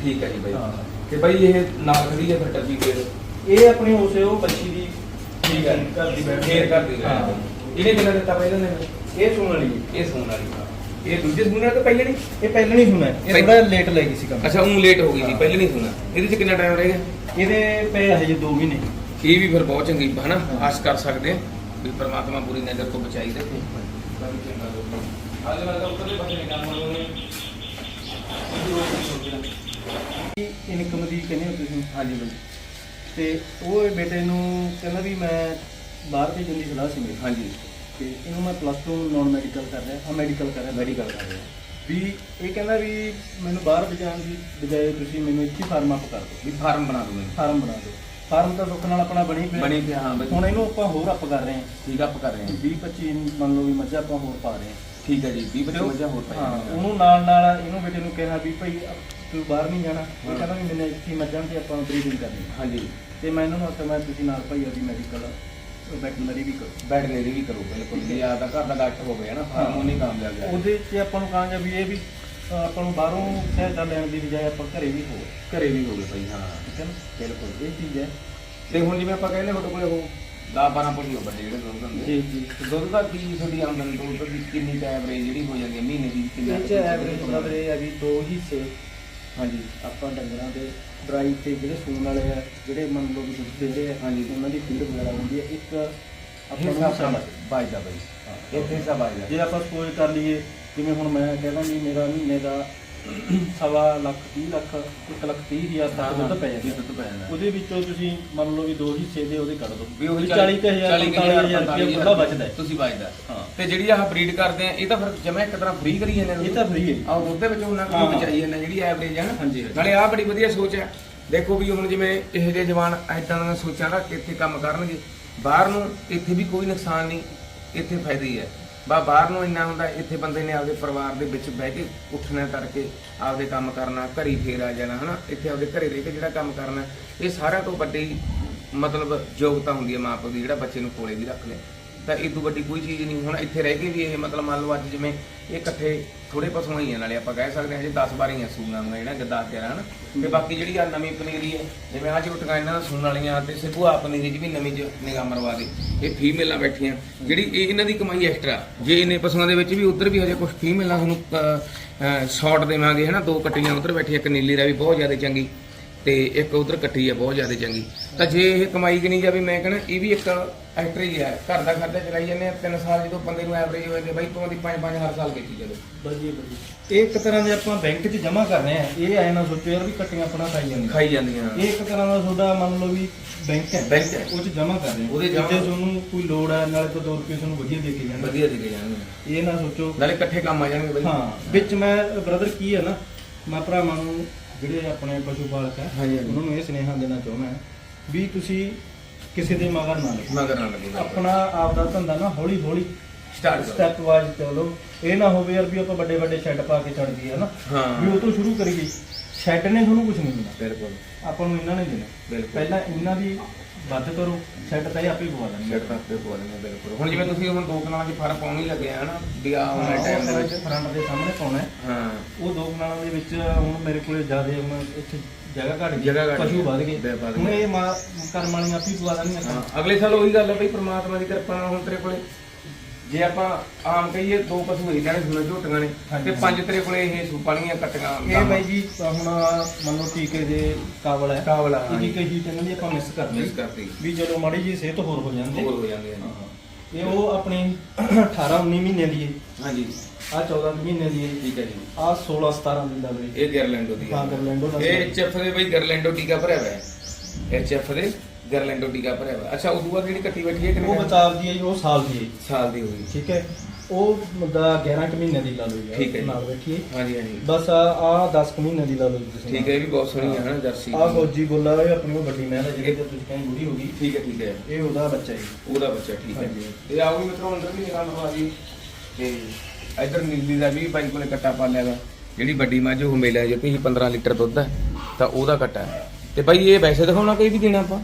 Speaker 1: ਠੀਕ ਹੈ ਜੀ ਬਾਈ।
Speaker 2: ਹਾਂ।
Speaker 1: ਤੇ ਬਾਈ ਇਹ ਨਾਲ ਖੜੀ ਹੈ ਫਿਰ ਟੱਬੀ ਫੇਰ?
Speaker 2: ਇਹ ਆਪਣੀ ਉਸੇ ਉਹ ਬੱਚੀ ਦੀ
Speaker 1: ਠੀਕ ਹੈ।
Speaker 2: ਘਰ ਦੀ ਬੈਠ
Speaker 1: ਫੇਰ ਕਰ ਦੀ
Speaker 2: ਹਾਂ।
Speaker 1: ਇਹਨੇ ਕਿੰਨਾ ਦਿੱਤਾ ਪਹਿਲਾਂ ਨੇ?
Speaker 2: ਇਹ ਸੁਣ ਵਾਲੀ।
Speaker 1: ਇਹ ਸੋਨ ਵਾਲੀ। ਇਹ ਦੂਜੇ ਸੂਨ ਤਾਂ ਪਹਿਲੇ ਨਹੀਂ?
Speaker 2: ਇਹ ਪਹਿਲਾਂ ਨਹੀਂ ਸੁਣਿਆ ਇਹ ਥੋੜਾ ਲੇਟ ਲੈ ਗਈ ਸੀ ਕੰਮ।
Speaker 1: ਅੱਛਾ ਉਹ ਲੇਟ ਹੋ ਗਈ ਸੀ। ਪਹਿਲੇ ਨਹੀਂ ਸੁਣਾ। ਇਹਦੇ ਚ ਕਿੰਨਾ ਟਾਈਮ ਰਹਿ ਗਿਆ?
Speaker 2: ਇਹਦੇ ਪਏ ਹਜੇ 2 ਮਹੀਨੇ।
Speaker 1: ਇਹ ਵੀ ਫਿਰ ਬਹੁਤ ਚੰਗੀ ਹਨਾ?
Speaker 2: ਹਾਂ।
Speaker 1: ਆਸ ਕਰ ਸਕਦੇ ਆ ਵੀ ਪ੍ਰਮਾਤਮਾ ਪੂਰੀ ਨਜ਼ਰ ਤੋਂ ਬਚਾਈ ਦੇ ਨੇ
Speaker 2: ਇਨਕਮ ਕਹਿੰਦੇ ਹੋ ਤੁਸੀਂ?
Speaker 1: ਹਾਂਜੀ ਬਾਈ
Speaker 2: ਤੇ ਉਹ ਬੇਟੇ ਨੂੰ ਕਹਿੰਦਾ ਵੀ ਮੈਂ ਬਾਹਰ ਭੇਜਣ ਦੀ ਸਲਾਹ ਸੀ ਮੇਰੀ।
Speaker 1: ਹਾਂਜੀ।
Speaker 2: ਤੇ ਇਹਨੂੰ ਮੈਂ ਪਲੱਸ 2 ਨਾਨ ਮੈਡੀਕਲ ਕਰ ਰਿਹਾ ਹਾਂ ਮੈਡੀਕਲ ਕਰ ਰਿਹਾ।
Speaker 1: ਮੈਡੀਕਲ ਕਰ ਰਹੇ।
Speaker 2: ਵੀ ਇਹ ਕਹਿੰਦਾ ਵੀ ਮੈਨੂੰ ਬਾਹਰ ਭੇਜਣ ਦੀ ਬਜਾਏ ਤੁਸੀਂ ਮੈਨੂੰ ਇੱਥੇ ਫਾਰਮ ਅਪ ਕਰ ਦਿਓ।
Speaker 1: ਵੀ ਫਾਰਮ ਬਣਾ ਦੂੰਗੇ
Speaker 2: ਫਾਰਮ ਬਣਾ ਦਿਓ। ਫਾਰਮ ਤਾਂ ਸੁੱਖ ਨਾਲ ਆਪਣਾ ਬਣੀ ਪਿਆ।
Speaker 1: ਬਣੀ ਪਿਆ ਹਾਂ ਬਾਈ।
Speaker 2: ਹੁਣ ਇਹਨੂੰ ਆਪਾਂ ਹੋਰ ਅਪ ਕਰ ਰਹੇ ਹਾਂ।
Speaker 1: ਠੀਕ ਆ, ਆਪਾਂ ਕਰ ਰਹੇ ਹਾਂ।
Speaker 2: 20 25 ਮੰਨ ਲਓ ਵੀ ਮੱਝਾਂ ਆਪਾਂ ਹੋਰ ਪਾ ਰਹੇ ਹਾਂ।
Speaker 1: ਠੀਕ ਹੈ ਜੀ 20
Speaker 2: ਤੇ
Speaker 1: ਬੱਚੇ ਮੱਝਾਂ ਹੋਰ
Speaker 2: ਹਾਂ। ਉਹਨੂੰ ਨਾਲ ਨਾਲ ਇਹਨੂੰ ਬੇਟੇ ਨੂੰ ਕਿਹਾ ਵੀ ਭਾਈ ਤੂੰ ਬਾਹਰ ਨਹੀਂ ਜਾਣਾ। ਇਹ
Speaker 1: ਹਾਂ।
Speaker 2: ਕਹਿੰਦਾ ਵੀ ਮੈਨੇ ਇੱਥੇ ਹੀ ਮੱਝਾਂ ਤੇ ਆਪਾਂ ਬਰੀਡਿੰਗ ਕਰਨੀ ਹੈ।
Speaker 1: ਹਾਂਜੀ।
Speaker 2: ਤੇ ਮੈਂ ਇਹਨਾਂ ਨੂੰ ਆਖਿਆ ਮੈਂ ਤੁਸੀਂ ਨਾਲ ਭਾਈ ਉਹਦੀ ਮੈਡੀਕਲ ਵੈਟਰਨਰੀ ਵੀ ਕਰੋ।
Speaker 1: ਗਏ ਵੀ ਕਰੋ ਬਿਲਕੁਲ ਜੀ ਆ ਤਾਂ ਘਰ ਦਾ ਡਾਕਟਰ ਹੋਵੇ ਨਾ ਫਾਰਮ ਉਹ ਨਹੀਂ ਕਾਮਯਾਬ ਜਾ
Speaker 2: ਉਹਦੇ 'ਚ ਆਪਾਂ ਨੂੰ ਕਹਾਂਗੇ ਵੀ ਇਹ ਵੀ ਆਪਾਂ ਨੂੰ ਬਾਹਰੋਂ ਸਹਾਇਤਾ ਲੈਣ ਦੀ ਬਜਾਏ ਆਪਾਂ ਘਰੇ ਵੀ ਹੋ
Speaker 1: ਘਰੇ ਵੀ ਹੋਵੇ ਭਾਈ ਹਾਂ।
Speaker 2: ਠੀਕ ਹੈ ਨਾ?
Speaker 1: ਬਿਲਕੁਲ
Speaker 2: ਇਹ ਚੀਜ਼ ਹੈ।
Speaker 1: ਤੇ ਹੁਣ ਜਿਵੇਂ ਆਪਾਂ ਕਹਿੰਦੇ ਤੁਹਾਡੇ ਕੋਲੇ ਉਹ 10 12 ਪਸ਼ੂ ਵੱਡੇ ਜਿਹੜੇ ਦੁੱਧ ਦਿੰਦੇ
Speaker 2: ਜੀ ਜੀ।
Speaker 1: ਦੁੱਧ ਦਾ ਕੀ ਤੁਹਾਡੀ ਆਮਦਨ ਦੁੱਧ ਦੀ ਕਿੰਨੀ ਕੁ ਐਵਰੇਜ ਜਿਹੜੀ ਹੋ ਜਾਂਦੀ ਹੈ ਮਹੀਨੇ ਦੀ ਕਿੰਨਾ
Speaker 2: ਇਹ ਚ ਐਵਰੇਜ ਮਤਲਬ ਇਹ ਹੈ ਵੀ ਦੋ ਹਿੱਸੇ।
Speaker 1: ਹਾਂਜੀ।
Speaker 2: ਆਪਾਂ ਡੰਗਰਾਂ ਦੇ ਡਰਾਈ ਤੇ ਜਿਹੜੇ ਸੂਣ ਵਾਲੇ ਆ ਜਿਹੜੇ ਮੰਨ ਲਓ ਵੀ ਦੁੱਧ ਦੇ ਰਹੇ ਆ
Speaker 1: ਹਾਂਜੀ।
Speaker 2: ਉਹਨਾਂ ਦੀ ਫੀਡ ਵਗੈਰਾ ਹੁੰਦੀ ਹੈ। ਇੱਕ ਆਪਾਂ ਨੂੰ
Speaker 1: ਹਿੱਸਾ
Speaker 2: ਹਿੱਸਾ
Speaker 1: ਬਾਜਦਾ ਬਾਈ ਇੱਕ ਹਿੱਸਾ ਬਾਜਦਾ
Speaker 2: ਜੇ ਆਪਾਂ ਸਪੋਜ਼ ਕਰ ਲਈਏ ਜਿਵੇਂ ਹੁਣ ਮੈਂ ਕਹਿੰਦਾ ਵੀ ਮੇਰਾ ਮਹੀਨੇ ਦਾ ਸਵਾ ਲੱਖ 30 ਲੱਖ 1 ਲੱਖ 30 ਹਜ਼ਾਰ ਤੱਕ ਦੁੱਧ ਪੈ ਜਾਂਦਾ।
Speaker 1: ਦੁੱਧ ਪੈ ਜਾਂਦਾ।
Speaker 2: ਉਹਦੇ ਵਿੱਚੋਂ ਤੁਸੀਂ ਮੰਨ ਲਓ ਵੀ ਦੋ ਹਿੱਸੇ ਦੇ ਉਹਦੇ ਕੱਢ ਦਿਓ
Speaker 1: ਵੀ ਉਹੀ
Speaker 2: 40 ਕੁ ਹਜ਼ਾਰ 45000 ਰੁਪਏ ਖੁੱਲਾ ਬਚਦਾ
Speaker 1: ਤੁਸੀਂ ਬਾਜਦਾ
Speaker 2: ਹਾਂ।
Speaker 1: ਤੇ ਜਿਹੜੀ ਆਹ ਬਰੀਡ ਕਰਦੇ ਆ ਇਹ ਤਾਂ ਫਿਰ ਜਮਾ ਇੱਕ ਤਰ੍ਹਾਂ ਫ੍ਰੀ ਕਰੀ ਜਾਂਦੇ ਨੇ
Speaker 2: ਇਹ ਤਾਂ free ਹੈ।
Speaker 1: ਆ ਉਹਦੇ ਵਿੱਚ ਉਹਨਾਂ। ਨੂੰ ਬਚਾਈ ਜਾਂਦੇ ਜਿਹੜੀ ਐਵਰੇਜ ਹੈ ਨਾ।
Speaker 2: ਹਾਂਜੀ, ਹਾਂਜੀ।
Speaker 1: ਨਾਲੇ ਆਹ ਬੜੀ ਵਧੀਆ ਸੋਚ ਹੈ ਦੇਖੋ ਵੀ ਹੁਣ ਜਿਵੇਂ ਇਹ ਜਿਹੇ ਜਵਾਨ ਐਦਾਂ ਦੀਆਂ ਸੋਚਾਂ ਰੱਖ ਕੇ ਇੱਥੇ ਕੰਮ ਕਰਨਗੇ। ਬਾਹਰ ਨੂੰ ਇੱਥੇ ਵੀ ਕੋਈ ਨੁਕਸਾਨ ਨਹੀਂ ਇੱਥੇ ਫਾਇਦਾ ਹੀ ਹੈ। ਬਾ ਬਾਹਰ ਨੂੰ ਇੰਨਾ ਹੁੰਦਾ, ਇੱਥੇ ਬੰਦੇ ਨੇ ਆਪਦੇ ਪਰਿਵਾਰ ਦੇ ਵਿੱਚ ਬਹਿ ਕੇ ਉੱਠਣਾ ਕਰਕੇ ਆਪਦੇ ਕੰਮ ਕਰਨਾ, ਘਰੀ ਫੇਰ ਆ ਜਾਣਾ, ਹਨਾ? ਇੱਥੇ ਆਪਦੇ ਘਰੇ ਰਹਿ ਕੇ ਜਿਹੜਾ ਕੰਮ ਕਰਨਾ, ਇਹ ਸਾਰਿਆਂ ਤੋਂ ਵੱਡੀ ਮਤਲਬ ਯੋਗਤਾ ਹੁੰਦੀ ਹੈ ਮਾਂ ਪਿਓ ਦੀ, ਜਿਹੜਾ ਬੱਚੇ ਨੂੰ ਕੋਲੇ ਵੀ ਰੱਖ ਲੈ ਤਾਂ ਇਹ ਤੋਂ ਵੱਡੀ ਕੋਈ ਚੀਜ਼ ਨਹੀਂ। ਹੁਣ ਇੱਥੇ ਰਹਿ ਕੇ ਵੀ ਇਹ ਮਤਲਬ ਮੰਨ ਲਓ ਅੱਜ ਜਿਵੇਂ ਇਹ ਇਕੱਠੇ ਥੋੜੇ ਪਸ਼ੂਆਂ ਹੀ ਆ, ਨਾਲੇ ਆਪਾਂ ਕਹਿ ਸਕਦੇ ਹਾਂ ਜੇ 10 12 ਹੀ ਆ ਸੂਣ ਵਾਲੀਆਂ ਜਿਹੜਾ ਗੱਦਾ ਤੇ ਹਨ। ਤੇ ਬਾਕੀ ਜਿਹੜੀ ਆ ਨਵੀਂ ਪਨੀਰੀ ਹੈ ਜਿਵੇਂ ਆ ਝੋਟੀਆਂ ਇਹਨਾਂ ਦਾ ਸੂਣ ਵਾਲੀਆਂ ਤੇ ਸਿੱਧੂ ਆ ਪਨੀਰੀ ਚ ਵੀ ਨਵੀਂ ਚ ਨਿਗਾਹ ਮਰਵਾ ਦੇ, ਇਹ ਫੀਮੇਲਾਂ ਬੈਠੀਆਂ। ਜਿਹੜੀ ਇਹ ਇਹਨਾਂ ਦੀ ਕਮਾਈ ਐਕਸਟਰਾ ਜੇ ਇਹਨੇ ਪਸ਼ੂਆਂ ਦੇ ਵਿੱਚ ਵੀ ਉਧਰ ਵੀ ਹਜੇ ਕੁਝ ਫੀਮੇਲਾਂ ਤੁਹਾਨੂੰ ਸ਼ਾਰਟ ਦੇਵਾਂਗੇ ਹਨਾ, ਦੋ ਕੱਟੀਆਂ ਉਧਰ ਬੈਠੀਆਂ, ਇੱਕ ਨੀਲੀ ਦਾ ਵੀ ਬਹੁਤ ਜ਼ਿਆਦਾ ਚੰਗੀ। ਤੇ ਇੱਕ ਉਧਰ ਕੱਟੀ ਹੈ ਬਹੁਤ ਜ਼ਿਆਦਾ ਚੰਗੀ। ਤਾਂ ਜੇ ਇਹ ਕਮਾਈ ਕਿ ਨਹੀਂ ਜਾਵੇ ਮੈਂ ਕਹਿੰਦਾ ਇਹ ਵੀ ਇੱਕ ਐਕਟਰ ਹੀ ਹੈ ਘਰ ਦਾ ਖਰਚਾ ਚਲਾਈ ਜਾਂਦੇ ਆ ਤਿੰਨ ਸਾਲ ਜਦੋਂ ਬੰਦੇ ਨੂੰ ਐਵਰੇਜ ਹੋ ਜਾਂਦੀ ਬਾਈ ਤੋਂ ਦੀ 5-5 ਹਰ ਸਾਲ ਵੇਚੀ ਚਲੋ
Speaker 2: ਵਧੀਆ ਵਧੀਆ। ਇਹ ਇੱਕ ਤਰ੍ਹਾਂ ਦੇ ਆਪਾਂ ਬੈਂਕ 'ਚ ਜਮ੍ਹਾਂ ਕਰ ਰਹੇ ਆ। ਇਹ ਐ ਨਾ ਸੋਚੋ ਯਾਰ ਵੀ ਕੱਟੀਆਂ ਆਪਣਾ ਖਾਈ ਜਾਂਦੀਆਂ।
Speaker 1: ਖਾਈ ਜਾਂਦੀਆਂ।
Speaker 2: ਇਹ ਇੱਕ ਤਰ੍ਹਾਂ ਦਾ ਤੁਹਾਡਾ ਮੰਨ ਲਓ ਵੀ ਬੈਂਕ ਹੈ।
Speaker 1: ਬੈਂਕ ਹੈ।
Speaker 2: ਉਹ 'ਚ ਜਮ੍ਹਾਂ ਕਰ ਰਹੇ
Speaker 1: ਉਹਦੇ
Speaker 2: ਜੇ
Speaker 1: ਜਮ੍ਹਾਂ-
Speaker 2: ਤੁਹਾਨੂੰ ਕੋਈ ਲੋੜ ਹੈ ਨਾਲੇ ਤਾਂ 2 ਰੁਪਏ ਤੁਹਾਨੂੰ ਵਧੀਆ ਦੇ ਕੇ ਜਾਣਾ
Speaker 1: ਵਧੀਆ ਦਿਖੇ ਜਾਣਗੇ।
Speaker 2: ਇਹ ਨਾ ਸੋਚੋ।
Speaker 1: ਨਾਲੇ ਇਕੱਠੇ ਕੰਮ ਆ ਜਾਣਗੇ ਬਾਈ।
Speaker 2: ਹਾਂ ਵਿੱਚ ਮੈਂ ਬ੍ਰਦਰ ਕੀ ਹੈ ਨਾ ਮੈਂ ਭਰਾਵਾਂ ਨੂੰ ਜਿਹੜੇ ਆਪਣੇ ਪਸ਼ੂ ਪਾਲਕ ਹੈ
Speaker 1: ਹਾਂਜੀ, ਹਾਂਜੀ।
Speaker 2: ਉਹਨਾਂ ਨੂੰ ਇਹ ਸੁਨੇਹਾ ਦੇਣਾ ਚਾਹੁੰਦਾ ਵੀ ਤੁਸੀਂ ਕਿਸੇ ਦੇ ਮਗਰ ਨਾ ਲੱਗੋ।
Speaker 1: ਮਗਰ ਨਾ ਲੱਗੇ।
Speaker 2: ਆਪਣਾ ਆਪ ਦਾ ਧੰਦਾ ਨਾ ਹੌਲੀ ਹੌਲੀ
Speaker 1: ਸਟਾਰਟ ਕਰੋ।
Speaker 2: ਸਟੈਪ ਵਾਈਜ਼ ਚਲੋ। ਇਹ ਨਾ ਹੋਵੇ ਯਾਰ ਵੀ ਆਪਾਂ ਵੱਡੇ ਵੱਡੇ ਸ਼ੈੱਡ ਪਾ ਕੇ ਚੜ ਗਏ ਹਨਾ
Speaker 1: ਹਾਂ।
Speaker 2: ਵੀ ਉਹ ਤੋਂ ਸ਼ੁਰੂ ਕਰੀਏ। ਸ਼ੈੱਡ ਨੇ ਤੁਹਾਨੂੰ ਕੁਝ ਨਹੀਂ ਦੇਣਾ।
Speaker 1: ਬਿਲਕੁਲ।
Speaker 2: ਆਪਾਂ ਨੂੰ ਇਹਨਾਂ ਨੇ ਦੇਣਾ।
Speaker 1: ਬਿਲਕੁਲ।
Speaker 2: ਪਹਿਲਾਂ ਇਹਨਾਂ ਦੀ ਵੱਧ ਕਰੋ ਸ਼ੈੱਡ ਤਾਂ ਇਹ ਆਪੇ ਪਵਾ ਦੇਣਗੇ।
Speaker 1: ਸ਼ਰਟ ਤਾਂ ਬੋਲ ਨਹੀਂ ਬਿਲਕੁਲ। ਹੁਣ ਜਿਵੇਂ ਤੁਸੀਂ ਹੁਣ ਦੋ ਕਨਾਲਾਂ 'ਚ ਫ਼ਰਕ ਪਾਉਣ ਹੀ ਲੱਗੇ ਆ ਹਨਾ ਵੀ ਆ ਹੁਣ ਟਾਈਮ ਦੇ ਵਿੱਚ
Speaker 2: ਫਰੰਟ ਦੇ ਸਾਹਮਣੇ ਪਾਉਣਾ ਹੈ।
Speaker 1: ਹਾਂ।
Speaker 2: ਉਹ ਦੋ ਕਨਾਲਾਂ ਦੇ ਵਿੱਚ ਹੁਣ ਮੇਰੇ ਕੋਲੇ ਜ਼ਿਆਦਾ ਹੁਣ ਇੱਥੇ ਜਗ੍ਹਾ ਘੱਟ ਗਈ
Speaker 1: ਜਗ੍ਹਾ ਘੱਟ
Speaker 2: ਪਸ਼ੂ
Speaker 1: ਗਈ।
Speaker 2: ਵੱਧ ਗਏ।
Speaker 1: ਵੱਧ
Speaker 2: ਹੁਣ
Speaker 1: ਗਏ।
Speaker 2: ਇਹ ਮਾਂ ਕਰਮ ਵਾਲੀਆਂ ਆਪੇ ਪਵਾ ਦੇਣਗੀਆਂ।
Speaker 1: ਹਾਂ ਅਗਲੇ ਸਾਲ ਉਹੀ ਗੱਲ ਹੈ ਬਈ ਪ੍ਰਮਾਤਮਾ ਦੀ ਕਿਰਪਾ ਨਾਲ ਹੁਣ ਤੇਰੇ ਕੋਲੇ ਜੇ ਆਪਾਂ ਆਮ ਕਹੀਏ ਦੋ ਪਸ਼ੂ ਇਹਨਾਂ ਨੇ ਸੁਣਾ ਝੋਟੀਆਂ ਨੇ
Speaker 2: ਹਾਂਜੀ।
Speaker 1: ਤੇ ਪੰਜ ਤੇਰੇ ਕੋਲੇ ਇਹ ਸੁਪਾਲੀਆਂ ਕੱਟੀਆਂ
Speaker 2: ਇਹ ਬਾਈ ਜੀ ਹੁਣ ਮੰਨ ਲਓ ਟੀਕੇ ਦੇ ਕਾਬਲ ਹੈ।
Speaker 1: ਕਾਬਲ ਆ, ਹਾਂਜੀ।
Speaker 2: ਇੱਕ ਹੀ ਇਹਨਾਂ ਦੀ ਆਪਾਂ ਮਿਸ ਕਰਦੇ
Speaker 1: ਮਿਸ ਕਰਤੀ
Speaker 2: ਵੀ ਜਦੋਂ ਮਾੜੀ ਜੀ ਸਿਹਤ ਹੋਰ ਹੋ ਜਾਂਦੀ
Speaker 1: ਹੋਰ ਹੋ ਜਾਂਦੇ ਆ
Speaker 2: ਇਹ ਉਹ ਆਪਣੀ 18 19 ਮਹੀਨੇ ਦੀ ਹੈ।
Speaker 1: ਹਾਂਜੀ।
Speaker 2: ਆ 14 ਮਹੀਨੇ ਦੀ ਹੈ।
Speaker 1: ਠੀਕ ਹੈ ਜੀ।
Speaker 2: ਆ 16 17 ਦਿਨ ਦਾ ਵੀ।
Speaker 1: ਇਹ ਗਰਲੈਂਡੋ ਦੀ ਹੈ।
Speaker 2: ਹਾਂ, ਗਰਲੈਂਡੋ ਦਾ।
Speaker 1: ਇਹ ਐਚਐਫ ਦੇ ਬਈ ਗਰਲੈਂਡੋ ਟੀਕਾ ਭਰਿਆ ਹੋਇਆ ਹੈ। ਐਚਐਫ ਦੇ ਗਰਲੈਂਡੋ ਟੀਕਾ ਭਰਿਆ ਹੋਇਆ। ਅੱਛਾ ਉਦੋਂ ਬਾਅਦ ਜਿਹੜੀ ਕੱਟੀ ਬੈਠੀ ਹੈ ਕਿੰਨੇ
Speaker 2: ਉਹ ਬਚਾਵ ਦੀ ਹੈ ਜੀ, ਉਹ ਸਾਲ ਦੀ ਹੈ
Speaker 1: ਸਾਲ ਦੀ ਹੋਈ।
Speaker 2: ਠੀਕ ਹੈ। ਉਹ ਮੁੱਦਾ 11 ਕੁ ਮਹੀਨੇ ਦੀ ਲਾ ਲਓ ਜੀ
Speaker 1: ਠੀਕ ਹੈ ਜੀ।
Speaker 2: ਨਾਲ ਬੈਠੀਏ।
Speaker 1: ਹਾਂਜੀ ਹਾਂਜੀ।
Speaker 2: ਬਸ ਆ ਆ 10 ਕੁ ਮਹੀਨੇ ਦੀ ਲਾ ਲਓ ਜੀ ਤੁਸੀਂ।
Speaker 1: ਠੀਕ ਹੈ ਇਹ ਵੀ ਬਹੁਤ ਸੋਹਣੀ ਹੈ ਨਾ ਜਰਸੀ
Speaker 2: ਆ ਫੌਜੀ ਬੋਲਾ ਇਹ ਆਪਣੀ ਉਹ ਵੱਡੀ ਮਹਿਲ ਹੈ ਜਿਹੜੀ ਤੁਸੀਂ ਕਹਿੰਦੇ ਬੁੜੀ ਹੋ ਗਈ।
Speaker 1: ਠੀਕ ਹੈ ਠੀਕ ਹੈ।
Speaker 2: ਇਹ ਉਹਦਾ ਬੱਚਾ ਜੀ।
Speaker 1: ਉਹਦਾ ਬੱਚਾ ਠੀਕ ਹੈ
Speaker 2: ਹਾਂਜੀ।
Speaker 1: ਤੇ ਆਓ ਵੀ ਮਿੱਤਰੋ ਅੰਦਰ ਵੀ ਮਰਵਾ ਜੀ ਤੇ ਇਧਰ ਨੀਲੀ ਦਾ ਵੀ ਭਾਈ ਕੋਲੇ ਕੱਟਾ ਪਾ ਲਿਆ ਵਾ ਜਿਹੜੀ ਵੱਡੀ ਮੱਝ ਉਹ ਮੇਲਿਆ ਜਿੱਤੇ ਹੀ 15 ਲੀਟਰ ਦੁੱਧ ਹੈ ਤਾਂ ਉਹਦਾ ਕੱਟਾ ਹੈ। ਤੇ ਭਾਈ ਇਹ ਵੈਸੇ ਦਿਖਾਉਣਾ ਕੋਈ ਵੀ ਦੇਣਾ ਆਪਾਂ?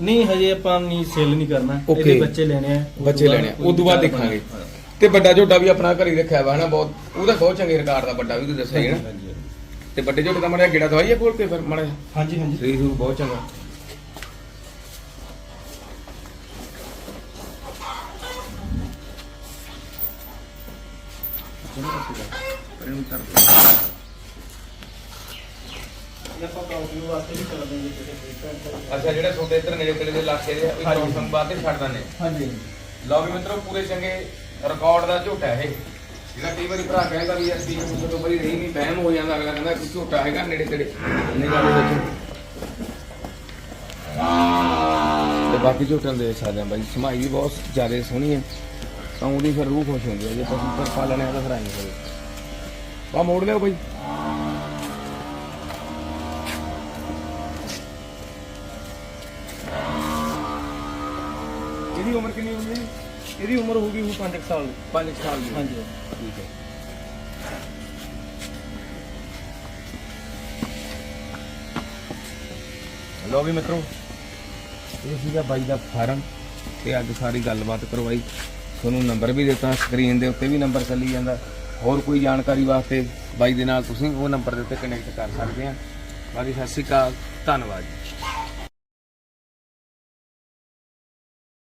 Speaker 2: ਨਹੀਂ ਹਜੇ ਆਪਾਂ ਨਹੀਂ ਸੇਲ ਨਹੀਂ ਕਰਨਾ।
Speaker 1: Okay.
Speaker 2: ਇਹਦੇ ਬੱਚੇ ਲੈਣੇ ਆ। ਤੋਂ
Speaker 1: ਬੱਚੇ ਲੈਣੇ ਆ। ਉਦੋਂ ਬਾਅਦ ਦੇਖਾਂਗੇ। ਤੇ ਵੱਡਾ ਝੋਟਾ ਵੀ ਆਪਣਾ ਘਰੇ ਰੱਖਿਆ ਵਾ ਹਨਾ ਬਹੁਤ ਉਹਦਾ ਬਹੁਤ ਚੰਗੇ ਰਿਕਾਰਡ ਦਾ ਵੱਡਾ ਵੀ ਤੁਸੀਂ ਦੱਸਿਆ ਹੀ ਨਾ।
Speaker 2: ਹਾਂਜੀ, ਹਾਂਜੀ।
Speaker 1: ਤੇ ਵੱਡੇ ਝੋਟੇ ਦਾ ਮੜਿਆ ਗੇੜਾ ਦਵਾਈਏ ਕੋਲ ਕੇ ਫਿਰ ਮੜਿਆ
Speaker 2: ਹਾਂਜੀ ਹਾਂਜੀ।
Speaker 1: ਸਰੀਰ ਸੂਰ ਬਹੁਤ ਚੰਗਾ।
Speaker 2: ਇਹ ਆਪਾਂ ਕਾਉਂਟਿੰਗ ਵਾਸਤੇ ਵੀ ਕਰਦੇ ਹਾਂ ਜਿਹੜੇ ਪੇਸ਼ੈਂਟ
Speaker 1: ਅੱਛਾ ਜਿਹੜਾ ਤੁਹਾਡੇ ਇੱਧਰ ਨੇੜੇ ਤੇੜੇ ਦੇ ਇਲਾਕੇ ਦੇ ਆ, ਉਹ
Speaker 2: ਹਾਂਜੀ।
Speaker 1: ਪ੍ਰੋਸਮ ਬਾਅਦ ਤੇ ਛੱਡ ਦਿੰਦੇ
Speaker 2: ਹਾਂਜੀ
Speaker 1: ਲਓ ਵੀ ਮਿੱਤਰੋ ਪੂਰੇ ਚੰਗੇ ਰਿਕਾਰਡ ਦਾ ਝੋਟਾ ਇਹ। ਜਿਹੜਾ ਕਈ ਵਾਰੀ ਭਰਾ ਕਹਿੰਦਾ ਵੀ ਅਸੀਂ ਉਸ ਤੋਂ ਬੜੀ ਰਹੀ ਨਹੀਂ ਵਹਿਮ ਹੋ ਜਾਂਦਾ ਅਗਲਾ ਕਹਿੰਦਾ ਕੋਈ ਝੋਟਾ ਹੈਗਾ ਨੇੜੇ ਤੇੜੇ। ਨਿਗਾਹ ਦੇ ਵਿੱਚ। ਤੇ ਬਾਕੀ ਝੋਟਿਆਂ ਦੇ ਸਕਦੇ ਆ ਬਾਈ ਸਮਾਈ ਵੀ ਬਹੁਤ ਜ਼ਿਆਦਾ ਸੋਹਣੀ ਹੈ। ਤਾਂ ਉਹਦੀ ਫਿਰ ਰੂਹ ਖੁਸ਼ ਹੁੰਦੀ ਹੈ ਜੇ ਪਸ਼ੂ ਪਰ ਪਾਲਣੇ ਆ ਤਾਂ ਫਿਰ ਆਈ ਹੋਵੇ ਬਾ ਮੋੜ ਲਿਓ ਬਾਈ। ਇਹਦੀ ਉਮਰ ਕਿੰਨੀ ਹੋਣੀ ਹੈ
Speaker 2: ਇਹਦੀ ਉਮਰ ਹੋਊਗੀ ਉਹ 5 ਸਾਲ। ਦੀ
Speaker 1: 5 ਸਾਲ ਦੀ।
Speaker 2: ਹਾਂਜੀ।
Speaker 1: ਠੀਕ ਹੈ। ਲੋ ਵੀ ਮਿੱਤਰੋ ਇਹ ਸੀਗਾ ਬਾਈ ਦਾ ਫਾਰਮ ਤੇ ਅੱਜ ਸਾਰੀ ਗੱਲਬਾਤ ਕਰਵਾਈ। ਤੁਹਾਨੂੰ ਨੰਬਰ ਵੀ ਦਿੱਤਾ ਸਕਰੀਨ ਦੇ ਉੱਤੇ ਵੀ ਨੰਬਰ ਚੱਲੀ ਜਾਂਦਾ। ਹੋਰ ਕੋਈ ਜਾਣਕਾਰੀ ਵਾਸਤੇ ਬਾਈ ਦੇ ਨਾਲ ਤੁਸੀਂ ਉਹ ਨੰਬਰ ਦੇ ਉੱਤੇ ਕਨੈਕਟ ਕਰ ਸਕਦੇ ਆ। ਬਾਕੀ ਸਤਿ ਸ਼੍ਰੀ ਅਕਾਲ ਧੰਨਵਾਦ ਜੀ।